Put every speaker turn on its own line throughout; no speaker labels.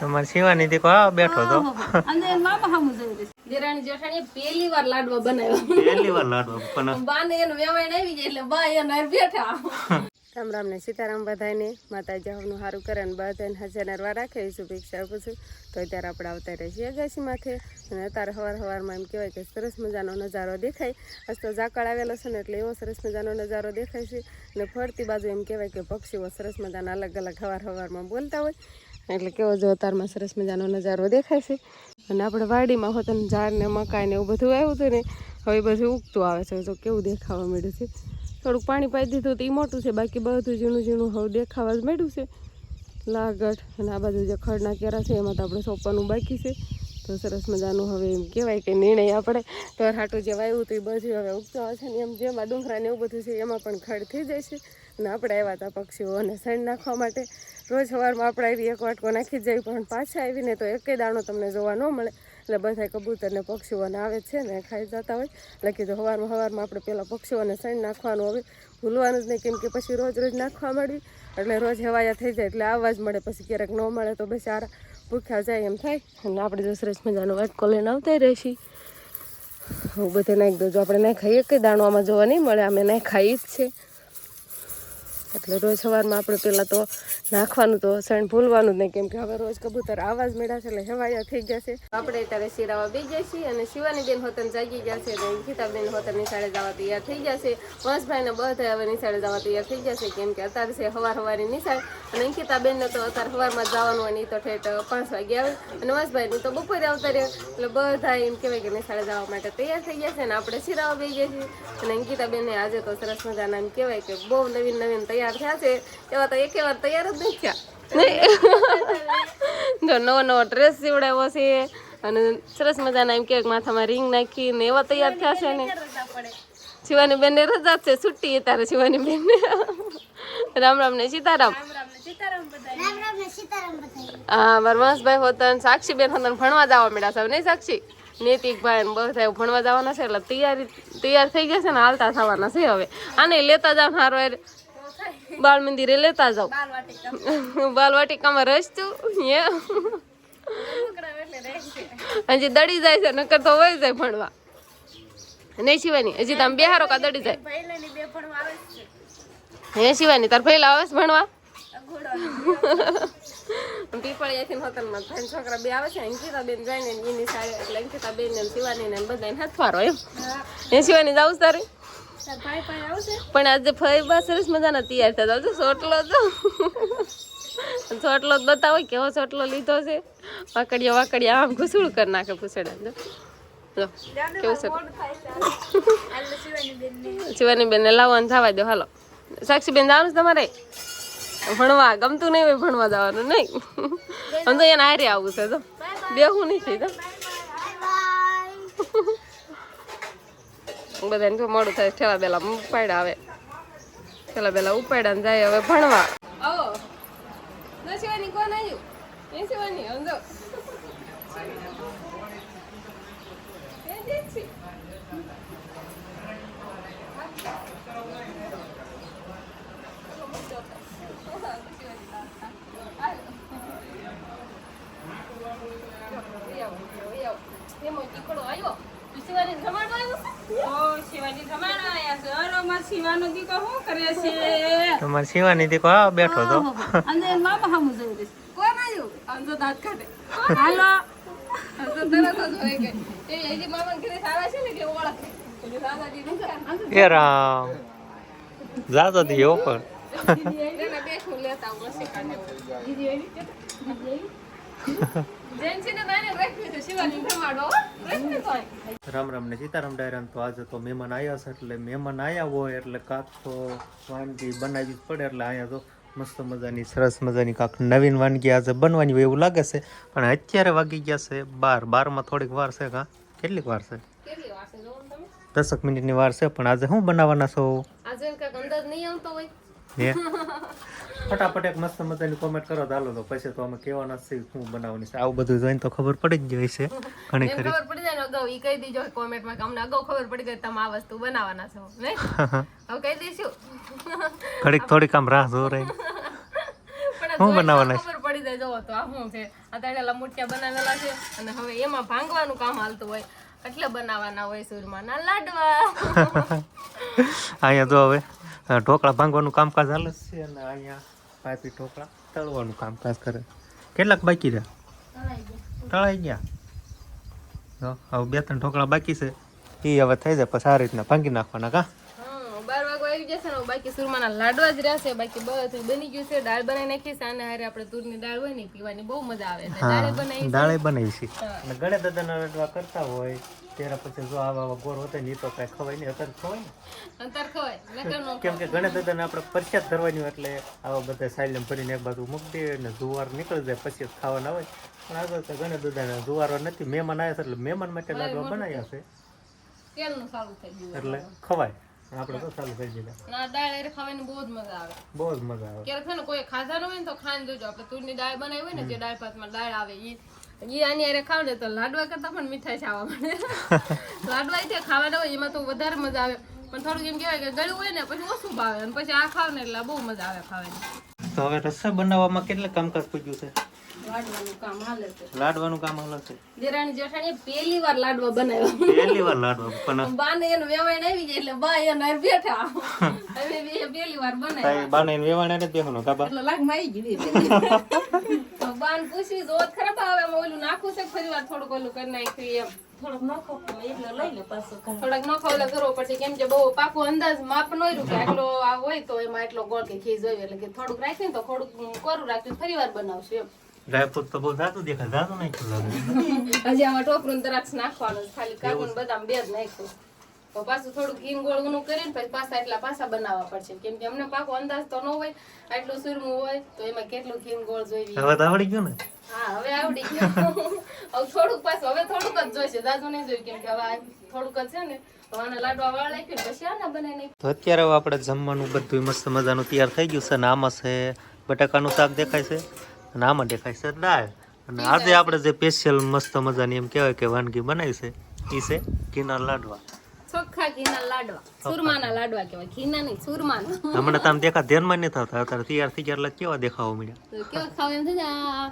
તમારે શિવાની દીકો આ બેઠો તો.
અંદર મામા હામું જોઈ દેરાણી જેઠાણીએ પહેલી વાર લાડવા બનાવ્યા.
પહેલી વાર લાડવા પણ
બાને એનું વેવાણ આવી જાય એટલે બા એના બેઠા. રામ રામ ને સીતારામ બધાને માતાજી હવનું સારું કરે અને બધાને હજાર વાર રાખે એ શુભેચ્છા આપું છું. તો અત્યારે આપણે આવતા રહીએ છીએ અગાસી માથે. અને અત્યારે સવાર સવારમાં એમ કહેવાય કે સરસ મજાનો નજારો દેખાય. આજ ઝાકળ આવેલો છે ને એટલે એવો સરસ મજાનો નજારો દેખાય છે. અને ફરતી બાજુ એમ કહેવાય કે પક્ષીઓ સરસ મજાના અલગ અલગ સવાર સવારમાં બોલતા હોય. એટલે કેવો જો અતારમાં સરસ મજાનો નજારો દેખાય છે. અને આપણે વાડીમાં હોત ને ઝાડ ને મકાઈ ને એવું બધું આવ્યું હતું ને, હવે બધું ઉગતું આવે છે. તો કેવું દેખાવા મળ્યું છે? થોડુંક પાણી પાઈ દીધું તો એ મોટું છે, બાકી બધું ઝીણું ઝીણું હવે દેખાવા જ મળ્યું છે. લાગટ અને આ બાજુ જે ખડના કેરા છે, એમાં તો આપણે સોંપવાનું બાકી છે. તો સરસ મજાનું હવે એમ કહેવાય કે નિર્ણય આપણે તો હાટું જે વાવ્યું હતું એ બધું હવે ઉગતો છે ને એમ જેમાં ડુંગરા ને એવું બધું છે, એમાં પણ ખડ થઈ જાય છે. અને આપણે આવ્યા હતા પક્ષીઓને સણ નાખવા માટે. રોજ સવારમાં આપણે આવી એક વાટકો નાખી જ જઈએ, પણ પાછા આવીને તો એકે દાણો તમને જોવા ન મળે. એટલે બધા કબૂતરને પક્ષીઓને આવે છે ને ખાઈ જતા હોય. એટલે કીધું સવારમાં સવારમાં આપણે પહેલાં પક્ષીઓને સણ નાખવાનું. હવે ભૂલવાનું જ નહીં, કેમ કે પછી રોજ રોજ નાખવા મળવી એટલે રોજ હવાયા થઈ જાય, એટલે આવવા જ મળે. પછી ક્યારેક ન મળે તો બેચારા ભૂખ્યા જાય એમ થાય. અને આપણે જો સરસ મજાનો વાટકો લઈને આવતા રહેશી. હું બધે નાખી દઉં જો આપણે ના ખાઈએ કંઈ દાણો આમાં જોવા નહીં મળે. અમે નાખાઈ જ છે. એટલે રોજ સવારમાં આપણે પહેલાં તો નાખવાનું તો સણ ભૂલવાનું જ નહીં, કેમ કે હવે રોજ કબૂતર આવાજ મળ્યા છે, એટલે હવાયા થઈ જશે આપણે અત્યારે શિરાવા બી જશે અને શિવાની બેન હોતન જાગી જશે અને ગીતાબેન હોતન નિશાળે જવા તૈયાર થઈ જશે વંશભાઈને બધા હવે નિશાળે જવા તૈયાર થઈ જશે કેમ કે અત્યારે છે હવાર હવારી નિશાળ. અને અંકિતાબેનને તો અત્યારે સવારમાં જવાનું હોય ને તો ઠેઠ પાંચ વાગે આવે. અને વંશભાઈને તો બપોરે આવતા રહે એટલે બધા એમ કહેવાય કે નિશાળે જવા માટે તૈયાર થઈ જશે અને આપણે શિરાવા બે છીએ. અને અંકિતાબેનને આજે તો સરસ મજાના એમ કહેવાય કે બહુ નવીન નવીન તૈયાર થયા છે. એવા તો એકે વાર તૈયાર જ નહીં થયા. જો નવો નવો ડ્રેસ સીવડાવ્યો છે અને સરસ મજાના એમ કે માથામાં રિંગ નાખી ને એવા તૈયાર થયા છે ને. શિવાની બેન ને રજા જ છે છુટ્ટી તારે શિવાની બેન ને. રામ રામ ને સીતારામ. હા વરમાસભાઈ હોતન સાક્ષી બેન હોતન ભણવા જવા મળ્યા છે નહીં સાક્ષી? નૈતિકભાઈ ને બધા ભણવા જવાના છે એટલે તૈયારી તૈયાર થઈ ગયા છે ને હાલતા થવાના છે હવે. આને લેતા જાવ હારો બાળ મંદિરે લેતા જાવ બાલવાટિકામાં. રસ તું હજી દડી જાય છે નકર તો હોય જાય ભણવા. નહીં શિવાની હજી તમે બેહારો કા દડી જાય? હે શિવાની તાર પહેલા આવે છે ભણવા? પીપળિયાથી હોટલમાં છોકરા બે આવે છે અંકિતા બેન જાય ને એની સાડી એટલે અંકિતા બેન ને શિવાની ને બધા હાથવારો એમ. એ શિવાની જાવ તારે? પણ આજે ફરી બા સરસ મજાના તૈયાર થતા. જો ચોટલો તો ચોટલો બતાવો કેવો ચોટલો લીધો છે. વાકડિયા વાકડિયા આમ ઘૂસુડ કરી નાખે પૂછડા તો કેવું છે શિવાની બેન ને લાવવાનું થવા દો. હાલો. સાક્ષી બેન જવાનું છે તમારે? ભણવા. ગમતું નહીં હોય ભણવા જવાનું નહીં? આમ તો એને હારે આવવું છે તો બેહું નહીં થઈ તો બધાને જો મોડું થાય ઠેલા બેલા ઉપાડ્યા આવે ઠેલા બેલા ઉપાડ્યા ને જાય હવે ભણવા. કોણ આવ્યું? એ શિવાની સમજો શિવાની જમાડવા આવ્યો છે શિવાની જમાડવા આવ્યા છે શિવાનો દીકો શું કરે છે?
તમારે શિવાની દીકો આ બેઠો તો.
અંદર મામા હામું જોઈ રહી કોણ આવ્યું? આમ દાંત કાઢે. હાલો. આમ તરત જ હોય ગઈ એ હજી મામા ઘરે આવે છે ને? કે ઓળખે. દાદાજી નથી
એ રામ. જાતો દીયો પણ
એને બેઠું લેતા આવું હશે દીદી એને
રામ રામ ને સીતારામ ડાયરામ તો આજે તો મહેમાન આવ્યા છે એટલે મહેમાન આવ્યા હોય એટલે કાંક તો વાનગી બનાવવી જ પડે એટલે અહીંયા તો મસ્ત મજાની સરસ મજાની કાંક નવીન વાનગી આજે બનવાની હોય એવું લાગે છે પણ અત્યારે વાગી ગયા છે બાર. બારમાં થોડીક વાર છે કાં કેટલીક વાર છે? દસક મિનિટની વાર છે પણ આજે શું બનાવવાના છો?
આજે અંદાજ નહીં આવતો હોય.
હે? ફટાફટ એક મસ્ત મજાની કોમેન્ટ કરો ચાલો તો પછી તો અમે કહેવાના જ શું બનાવવાની છે. આવું બધું જોઈને તો ખબર પડી જ જાય છે. ઘણી ખરી.
ખબર પડી જાય ને અગાઉ ઈ કહી દીજો કોમેન્ટમાં કે અમને અગાઉ ખબર પડી ગઈ તમે આ વસ્તુ બનાવવાના છો ને હવે કહી દઈશું.
ઘડીક થોડીક આમ રાહ જો રહી.
તો
બનાવવાના છે?
ખબર પડી જાય જોવો તો આ શું છે? અત્યારે લમુટિયા બનાવેલા છે અને હવે એમાં ભાંગવાનું કામ હાલતું હોય. એટલે બનાવવાના હોય સુરમાના લાડવા.
અહીંયા તો હવે ઢોકળા ભાંગવાનું કામકાજ હાલે જ છે અને અહીંયા પાઇપી ઢોકળા તળવાનું કામકાજ કરે. કેટલાક બાકી રહ્યા? તળાઈ ગયા. હવે બે ત્રણ ઢોકળા બાકી છે. એ હવે થઈ જાય પછી આ રીતના ભાંગી નાખવાના કા?
બાર વાગો આવી જશે ને બાકી સુરમાના લાડવા જ રહેશે બાકી બધું બની ગયું છે. દાળ બનાવી નાખી છે અને હારે આપણે તુરની દાળ હોય ને પીવાની બહુ મજા આવે છે. દાળે બનાવી
દાળે બનાવી છે. અને ગણે દાદાના લાડવા કરતા હોય ત્યારે પછી જો આવા આવા ગોળ હોતા ને એ તો કઈ ખવાય નહીં. અત્યારે ખવાય ને?
અત્યારે ખવાય.
કેમ કે ગણે દાદાને આપણે પરસાદ ધરવાની એટલે આવા બધા સાયલમ ભરીને એક બાજુ મૂકી દઈએ ને જુવાર નીકળી જાય પછી ખાવાના હોય. પણ આગળ તો ગણે દાદાને જુવારો નથી મહેમાન આવ્યા છે એટલે મહેમાન માટે લાડવા બનાવ્યા છે. એટલે ખવાય. પણ આપણે તો ચાલુ કરી દીધા.
અને દાળ ખાવાની બહુ જ મજા આવે.
બહુ જ મજા આવે.
ક્યારેક છે ને કોઈ ખાધા ન હોય ને તો ખાઈ જોજો. આપણે તુરની દાળ બનાવી હોય ને જે દાળ ભાતમાં દાળ આવે ઈ આની હારે ખાવ ને તો લાડવા કરતા પણ મીઠાઈ છે આવવા મળે લાડવા તે ખાવાના હોય એમાં તો વધારે મજા આવે. પણ થોડુંક એમ કહેવાય કે ગળ્યું હોય ને પછી ઓછું ભાવે અને પછી આ ખાવ ને એટલે બહુ મજા આવે ખાવાની.
તો હવે રસોઈ બનાવવામાં કેટલા કામકાજ પૂજ્યું છે?
લાડવાનું કામ હાલે છે.
લાડવાનું કામ હાલે છે.
દેરાણી જેઠાણીએ પહેલી વાર લાડવા બનાવ્યા.
પહેલી વાર લાડવા પણ
બાને એનું વેવાણ આવી જાય એટલે બા એના હારે બેઠા. હવે પહેલી વાર બનાવ્યા.
બાને વેવાણે કાબા
એટલે લાગમાં આવી ગઈ બાન પૂછવી જોત ખરાબ આવે એમાં ઓલું નાખું છે ફરી વાર થોડુંક ઓલું કરી નાખ્યું એમ. થોડુંક નખો એટલે લઈ લે પાછું થોડાક નખો એટલે કરવો પડશે કેમ કે બહુ પાકું અંદાજ માપ નો રહ્યું કે આટલો આ હોય તો એમાં એટલો ગોળ કે ખીજ હોય એટલે કે થોડુંક રાખીએ તો થોડુંક કોરું રાખ્યું ફરી વાર બનાવશું એમ.
ડ્રાયફ્રૂટ તો બહુ જાતું દેખાય જાતું નહીં ખુલ્લા
હજી આમાં ટોપરું ને નાખવાનું ખાલી ને બદામ બે જ નાખ્યું તો પાછું થોડુંક ઘી ગોળનું કરીને પછી પાછા એટલા પાછા બનાવવા પડશે. કેમ કે અમને પાકો અંદાજ તો ન હોય આટલું સુરમું હોય તો એમાં કેટલું ઘી ગોળ જોઈએ?
હવે તો આવડી ગયું ને?
હા હવે આવડી ગયું. હવે થોડુંક પાછું હવે થોડુંક જ જોઈશે. દાદુ નહીં જોયું કેમ કે હવે થોડુંક જ છે ને તો
અત્યારે આપણે જમવાનું બધું મસ્ત મજાનું તૈયાર થઈ ગયું છે. ને આમાં છે બટાકાનું શાક દેખાય છે અને આમાં દેખાય છે દાળ. અને આજે આપણે જે સ્પેશિયલ મસ્ત મજાની એમ કહેવાય કે વાનગી બનાવી છે એ છે કિનાર લાડવા.
ચોખ્ખા ઘીના લાડવા. સુરમાના લાડવા કહેવાય. ઘીના નહીં સુરમાના
હમણાં તમે દેખા ધ્યાનમાં નહીં થતા. અત્યારે તૈયાર થઈ ગયા એટલે કેવા દેખાવા મળ્યા?
કેવા ખાવા એમ થાય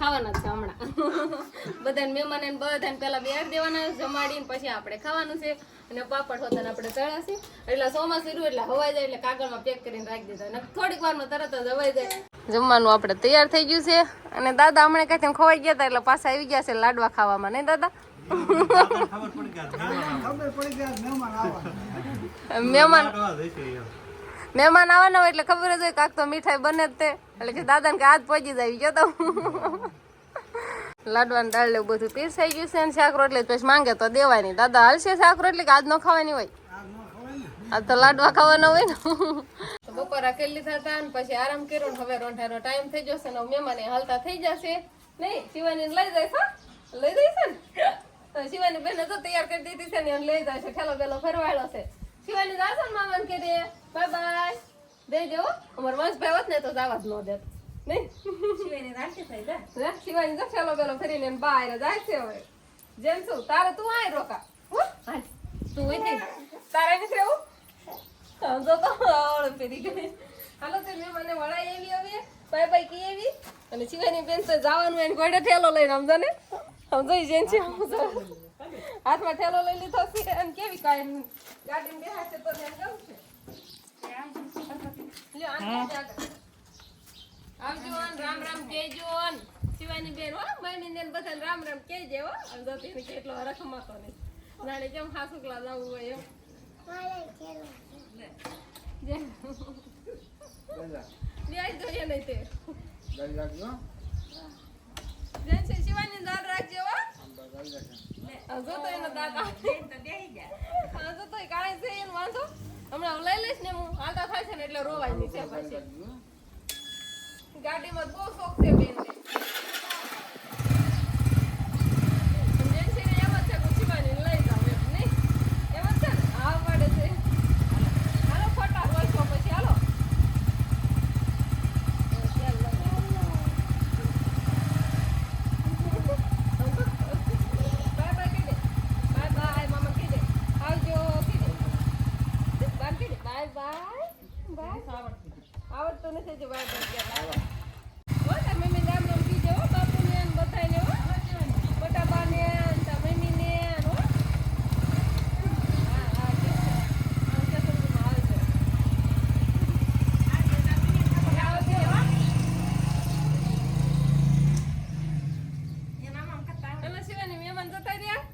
ખાવાના છે હમણાં. બધાને મહેમાન એને બધાને પેલા બેર દેવાના જમાડીને પછી આપણે ખાવાનું છે. અને પાપડ હોતા આપણે તળ્યા એટલે ચોમાસું રહ્યું એટલે હવાઈ જાય એટલે કાગળમાં પેક કરીને રાખી દીધા. અને થોડીક વારમાં તરત જ હવાઈ જાય. જમવાનું આપણે તૈયાર થઈ ગયું છે. અને દાદા હમણાં કઈ તેમ ખવાઈ ગયા હતા એટલે પાછા આવી ગયા છે લાડવા ખાવામાં. નહીં દાદા? મહેમાન મહેમાન આવવાના હોય એટલે ખબર જ હોય કાક તો મીઠાઈ બને જ તે. એટલે કે દાદાને કે હાથ પહોંચી જાય જો તો. લાડવા દાળ લેવું એવું બધું પીરસાઈ ગયું છે ને શાક રોટલી. પછી માંગે તો દેવાની. દાદા હાલશે શાક રોટલી કે આજ નો ખાવાની હોય? આ તો લાડવા ખાવાના હોય ને. તો બપોરા કરી લીધા હતા ને પછી આરામ કર્યો ને હવે રોંઢાનો ટાઈમ થઈ જશે ને મહેમાન હાલતા થઈ જશે. નહીં શિવાની લઈ જાય લઈ જાય છે ને? તો શિવાની બેને તો તૈયાર કરી દીધી છે ને લઈ જાય છે. ઠેલો બેલો ફરવાડો છે. શિવાની જાશો ને મામાને કે દે બાય બાય. દેજો અમારો અમાર વંશભાઈ હોત ને તો જવા જ ન દેત. નહીં? હે? શિવાની તો ઠેલો બેલો ફરીને બહાર જાય છે હવે. જેમ શું? તારે તું આય રોકા. હો? તું હોય તારે નથી રહેવું? જો તો આવડે ફેરી ગઈ હાલો તે મેં મને વળાઈ એવી હવે. બાય બાય કી એવી અને શિવાની બેન તો જવાનું એને ગોડે ઠેલો લઈને સમજો ને. સમજો ઈ જેન છે. હાથમાં ઠેલો લઈ લીધો છે અને કેવી કાંઈ ગાડીમાં બેહાડશે તો એને કેવું છે. આવજો રામ રામ કહેજો શિવાની બેન હો મમ્મી ને બધાને રામ રામ કહેજે હો. અને જો તેને કેટલો રખમાતો ને નાણે જેમ હાસુકલા જવું હોય એમ? જે. લ્યાઈ જોઈએ નહીં તે. જેન છે રાખજો હો. આ જો તો એનો. તો છે વાંધો. હમણાં લઈ લઈશ ને હું હાલતા થાય છે ને એટલે રોવાય નહીં છે પછી. ગાડીમાં બહુ શોખ છે બેન આવડતું નથી જો બાર બાર ગયા હો તાર મમ્મી રામ રામ કીજે હો બાપુને ને બધાયને હો બટાબાને ને તાર મમ્મીને ને હો હા હા ઠીક છે હા કેસરીમાં આવજો આવજો હો એમાં શિવાની મહેમાન જતા રહ્યા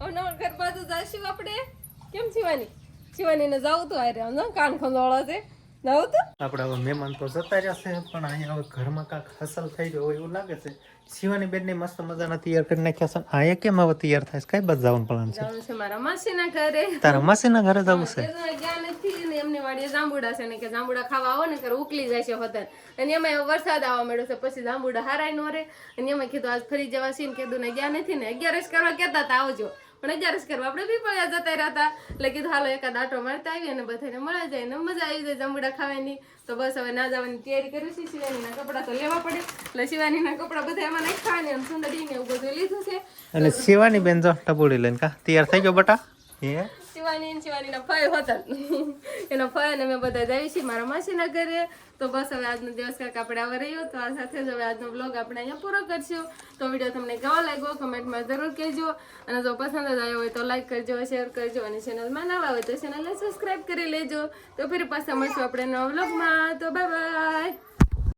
હવે નવા ઘર બાજુ જાશું આપણે કેમ શિવાની શિવાનીને જાવું તો આરે આમ કાન ખંજોળો છે તો.
આપણે હવે મહેમાન તો જતા રહ્યા છે પણ અહીંયા હવે ઘરમાં કાંક હસલ થઈ ગયો એવું લાગે છે. શિવાની બેન મસ્ત મજાના તૈયાર કરી નાખ્યા છે. અહીંયા કેમ હવે તૈયાર થાય કઈ બાજુ જવાનું પ્લાન છે?
જવાનું છે મારા માસીના ઘરે.
તારા માસીના ઘરે જવું છે?
ગયા નથી ને એમની વાડીએ જાંબુડા છે ને કે જાંબુડા ખાવા આવો ને કે ઉકલી જાય છે હોતન અને એમાં વરસાદ આવવા મળ્યો છે પછી જાંબુડા હારાય નો રે અને એમાં કીધું આજ ફરી જવા છે ને કીધું ને ગયા નથી ને અગિયારસ કરવા કહેતા હતા આવજો. પણ અગિયારસ કરવા આપણે પીપળ્યા જતા રહ્યા હતા એટલે કીધું હાલો એકાદ આટો મારતા આવીએ અને બધાને મળે જાય ને મજા આવી જાય જાંબુડા ખાવાની. તો બસ હવે ના જવાની તૈયારી કરી છે. શિવાનીના કપડાં તો લેવા પડે. એટલે શિવાનીના કપડાં બધા એમાં નાખ્યા ખાવાની સુંદરી ને એવું બધું લીધું છે.
અને શિવાની બેન જો ટબુડી લઈને કા, તૈયાર થઈ ગયો બટા? હે?
શિવાની ને શિવાનીના ફાય હતા એનો ફાય અને અમે બધા જઈએ છીએ મારા માસીના ઘરે. તો બસ હવે આજનો દિવસ કાંઈક આપણે આવે રહ્યો. તો આ સાથે જ હવે આજનો બ્લોગ આપણે અહીંયા પૂરો કરશું. તો વીડિયો તમને કેવો લાગ્યો કમેન્ટમાં જરૂર કહેજો. અને જો પસંદ જ આવ્યો હોય તો લાઈક કરજો શેર કરજો અને ચેનલમાં નવા હોય તો ચેનલને સબસ્ક્રાઈબ કરી લેજો. તો ફરી પાછા મળશું આપણે નવા બ્લોગમાં તો બાય બાય